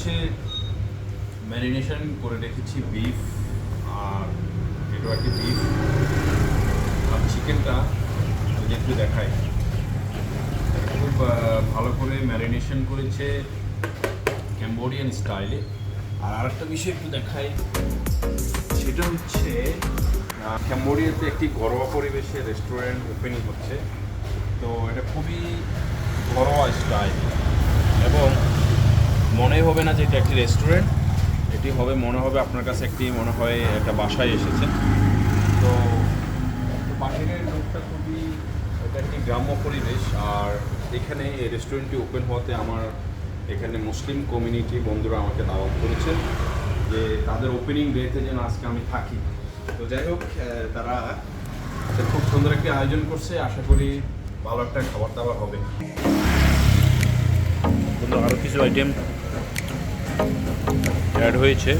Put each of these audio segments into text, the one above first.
হচ্ছে ম্যারিনেশন করে রেখেছি বিফ আর এটাও একটি বিফ আর চিকেনটা যদি একটু দেখাই। খুব ভালো করে ম্যারিনেশন করেছে ক্যাম্বোডিয়ান স্টাইলে আর আরেকটা বিষয় একটু দেখাই, সেটা হচ্ছে ক্যাম্বোডিয়াতে একটি ঘরোয়া পরিবেশে রেস্টুরেন্ট ওপেনিং হচ্ছে। তো এটা খুবই ঘরোয়া স্টাইল এবং মনে হবে না যে এটা একটি রেস্টুরেন্ট এটি হবে, মনে হবে আপনার কাছে একটি, মনে হয় একটা বাসায় এসেছে। তো বাহিরের লোকটা খুবই, এটা একটি গ্রাম্য পরিবেশ, আর এখানে এই রেস্টুরেন্টটি ওপেন হওয়াতে আমার এখানে মুসলিম কমিউনিটি বন্ধুরা আমাকে দাওয়াত করেছেন যে তাদের ওপেনিং ডেতে যেন আজকে আমি থাকি। তো যাই হোক তারা খুব সুন্দর একটি আয়োজন করছে, আশা করি ভালো একটা খাবার দাবার হবে। আরও কিছু আইটেম অ্যাড হয়েছে.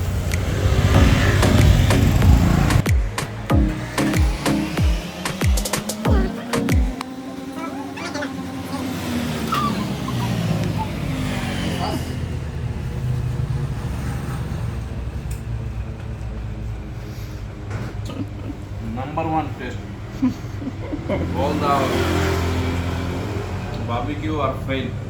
All the barbecue are failed with this food.